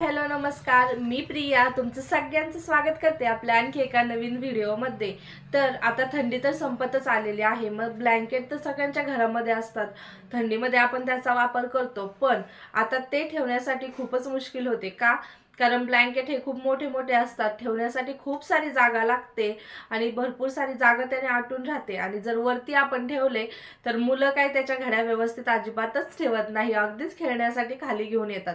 Hello नमस्कार. मी प्रिया. तुमचं सगळ्यांचं स्वागत करते आपल्या आणखी एका नवीन व्हिडिओमध्ये. तर आता थंडी तर संपतच आलेली आहे. मग ब्लँकेट तर सगळ्यांच्या घरामध्ये असतात. थंडीमध्ये आपण त्याचा वापर करतो. पण आता ते ठेवण्यासाठी खूपच मुश्किल होते का? कारण ब्लँकेट हे खूप मोठे मोठे असतात. ठेवण्यासाठी खूप सारी जागा लागते आणि भरपूर सारी जागा त्याने आटून राहते. आणि जर वरती आपण ठेवले तर मुलं काय त्याच्या घड्या व्यवस्थित अजिबातच ठेवत नाही. अगदीच खेळण्यासाठी खाली घेऊन येतात.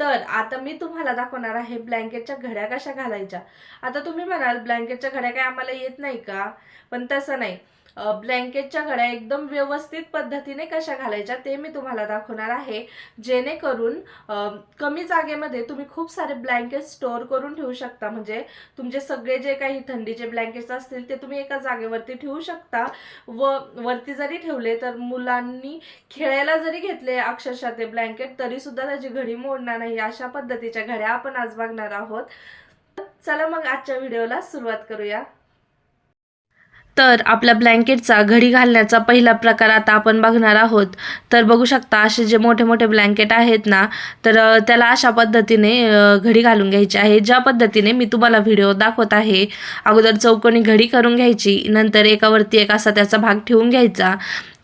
तर आता मी तुम्हाला दाखवणार आहे ब्लँकेटच्या घड्या कशा घालायच्या. आता तुम्ही म्हणाल ब्लँकेटच्या घड्या काय आम्हाला येत नाही का? पण तसं नाही. ब्लँकेटच्या घड्या एकदम व्यवस्थित पद्धतीने कशा घालायच्या ते मी तुम्हाला दाखवणार आहे. जेणेकरून कमी जागेमध्ये तुम्ही खूप सारे ब्लँकेट स्टोअर करून ठेवू शकता. म्हणजे तुमचे सगळे जे काही थंडीचे ब्लँकेट्स असतील ते तुम्ही एका जागेवरती ठेवू शकता. व वरती जरी ठेवले तर मुलांनी खेळायला जरी घेतले अक्षरशः ते ब्लँकेट तरीसुद्धा त्याची घडी मोडणार नाही. अशा पद्धतीच्या घड्या आपण आज बघणार आहोत. चला मग आजच्या व्हिडिओला सुरुवात करूया. तर आपल्या ब्लँकेटचा घडी घालण्याचा पहिला प्रकार आता आपण बघणार आहोत. तर बघू शकता असे जे मोठे मोठे ब्लँकेट आहेत ना तर त्याला अशा पद्धतीने घडी घालून घ्यायची आहे. ज्या पद्धतीने मी तुम्हाला व्हिडिओ दाखवत आहे अगोदर चौकोनी घडी करून घ्यायची नंतर एकावरती एक असा त्याचा भाग ठेवून घ्यायचा.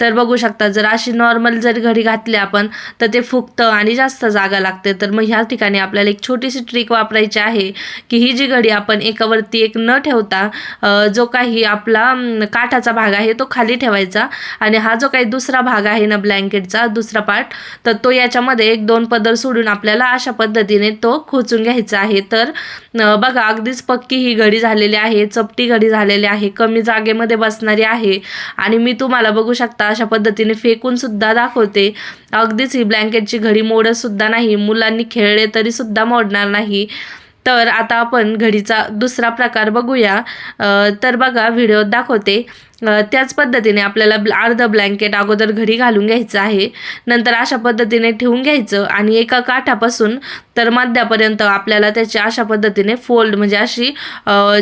तर बघू शकता जर अशी नॉर्मल जर घडी घातली आपण तर ते फुगतं आणि जास्त जागा लागते. तर मग ह्या ठिकाणी आपल्याला एक छोटीशी ट्रिक वापरायची आहे की ही जी घडी आपण एकावरती एक न ठेवता जो काही आपला काठाचा भाग आहे तो खाली ठेवायचा. आणि हा जो काही दुसरा भाग आहे ना ब्लँकेटचा दुसरा पार्ट तर तो याच्यामध्ये एक दोन पदर सोडून आपल्याला अशा पद्धतीने तो खोचून घ्यायचा आहे. तर बघा अगदीच पक्की ही घडी झालेली आहे चपटी घडी झालेली आहे कमी जागेमध्ये बसणारी आहे. आणि मी तुम्हाला बघू शकता अशा पद्धतीने फेकून सुद्धा दाखवते. अगदीच ही ब्लँकेटची घडी मोडत सुद्धा नाही. मुलांनी खेळले तरी सुद्धा मोडणार नाही. तर आता आपण घडीचा दुसरा प्रकार बघूया. तर बघा व्हिडिओ दाखवते. त्याच पद्धतीने आपल्याला अर्ध ब्लँकेट अगोदर घडी घालून घ्यायचं आहे. नंतर अशा पद्धतीने ठेवून घ्यायचं आणि एका काठापासून तर मध्यापर्यंत आपल्याला त्याची अशा पद्धतीने फोल्ड म्हणजे अशी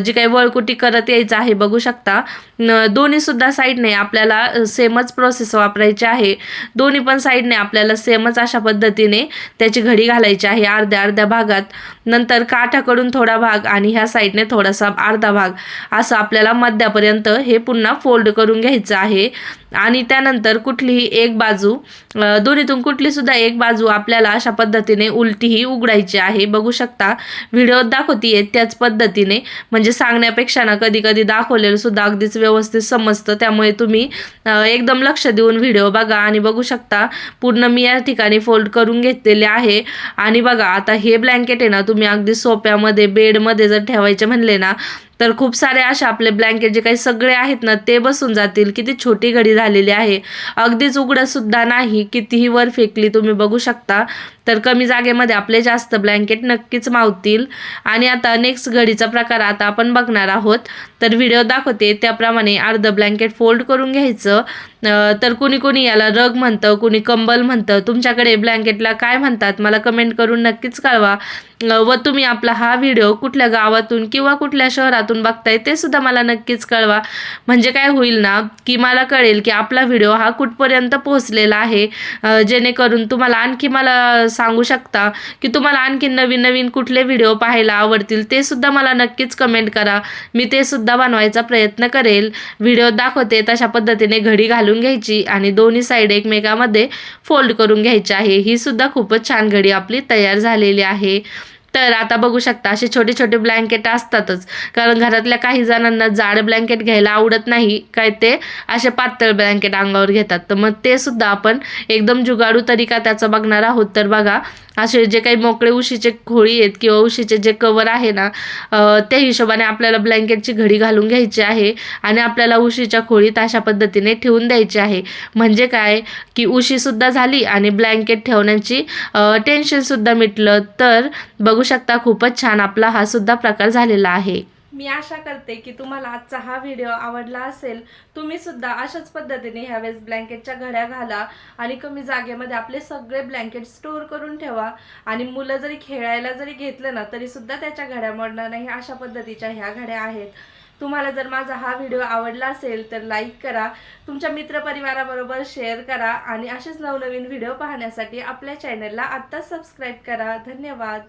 जी काही वळकुटी करत यायचं आहे बघू शकता. न साईडने आपल्याला सेमच प्रोसेस वापरायची आहे. दोन्ही पण साईडने आपल्याला सेमच अशा पद्धतीने त्याची घडी घालायची आहे अर्ध्या अर्ध्या भागात. नंतर काठाकडून थोडा भाग आणि ह्या साईडने थोडासा अर्धा भाग. असं आपल्याला मध्यापर्यंत हे पुन्हा फोल्ड करून घ्यायचं आहे. आणि त्यानंतर कुठलीही एक बाजू दोन्हीतून कुठली सुद्धा एक बाजू आपल्याला अशा पद्धतीने उलटीही उघडायची आहे. बघू शकता व्हिडिओत दाखवतीये त्याच पद्धतीने. म्हणजे सांगण्यापेक्षा ना कधी कधी दाखवलेलं सुद्धा अगदीच व्यवस्थित समजतं. त्यामुळे तुम्ही एकदम लक्ष देऊन व्हिडिओ बघा. आणि बघू शकता पूर्ण मी या ठिकाणी फोल्ड करून घेतलेले आहे. आणि बघा आता हे ब्लँकेट आहे ना तुम्ही अगदी सोप्यामध्ये बेडमध्ये जर ठेवायचे म्हणले ना तर खूप सारे असे आपले ब्लँकेट जे काही सगळे आहेत ना ते बसून जातील. किती छोटी घडी झालेली आहे. अगदीच उघडं सुद्धा नाही. कितीही वर फेकली तुम्ही बघू शकता. तर कमी जागेमध्ये आपले जास्त ब्लँकेट नक्कीच मावतील. आणि आता नेक्स्ट घडीचा प्रकार आता आपण बघणार आहोत. तर व्हिडिओ दाखवते त्याप्रमाणे अर्ध ब्लँकेट फोल्ड करून घ्यायचं. तर कुणी कुणी याला रग म्हणतं कुणी कंबल म्हणतं. तुमच्याकडे ब्लँकेटला काय म्हणतात मला कमेंट करून नक्कीच कळवा. व तुम्ही आपला हा व्हिडिओ कुठल्या गावातून किंवा कुठल्या शहरातून बघताय ते सुद्धा मला नक्कीच कळवा. म्हणजे काय होईल ना की मला कळेल की आपला व्हिडिओ हा कुठपर्यंत पोहोचलेला आहे. जेणेकरून तुम्हाला आणखी मला सांगू शकता की तुम्हाला आणखी नवीन नवीन कुठले व्हिडिओ पाहायला आवडतील ते सुद्धा मला नक्कीच कमेंट करा. मी ते सुद्धा बनवायचा प्रयत्न करेल. व्हिडिओ दाखवते तशा पद्धतीने घडी घालून घ्यायची आणि दोन्ही साईड एकमेकामध्ये फोल्ड करून घ्यायची आहे. ही सुद्धा खूपच छान घडी आपली तयार झालेली आहे. तर आता बघू शकता असे छोटे छोटे ब्लँकेट असतातच. कारण घरातल्या काही जणांना जाड ब्लँकेट घ्यायला आवडत नाही काय ते? असे पातळ ब्लँकेट अंगावर घेतात. तर मग ते सुद्धा आपण एकदम जुगाडू तरीका त्याचा बघणार आहोत? तर बघा असे जे काही मोकळे उशीचे खोळी आहेत किंवा उशीचे जे कवर आहे ना त्या हिशोबाने आपल्याला ब्लँकेटची घडी घालून घ्यायची आहे आणि आपल्याला उशीच्या खोळीत अशा पद्धतीने ठेवून द्यायची आहे. म्हणजे काय? की उशीसुद्धा झाली आणि ब्लँकेट ठेवण्याची टेन्शनसुद्धा मिटलं. तर बघू शकता. खूपच छान. आपला हा सुद्धा प्रकार झालेला आहे. मी आशा करते की तुम्हाला आजचा हा व्हिडिओ आवडला असेल. तुम्ही सुद्धा अशाच पद्धतीने ह्यावेळेस ब्लँकेटच्या घड्या घाला आणि कमी जागेमध्ये आपले सगळे ब्लँकेट स्टोअर करून ठेवा. आणि मुलं जरी खेळायला जरी घेतलं ना तरी सुद्धा त्याच्या घड्या मोडणार नाही अशा पद्धतीच्या ह्या घड्या आहेत. तुम्हाला जर माझा हा व्हिडिओ आवडला असेल तर लाईक करा. तुमच्या मित्रपरिवाराबरोबर शेअर करा आणि असेच नवनवीन व्हिडिओ पाहण्यासाठी आपल्या चॅनलला आत्ताच सबस्क्राईब करा. धन्यवाद.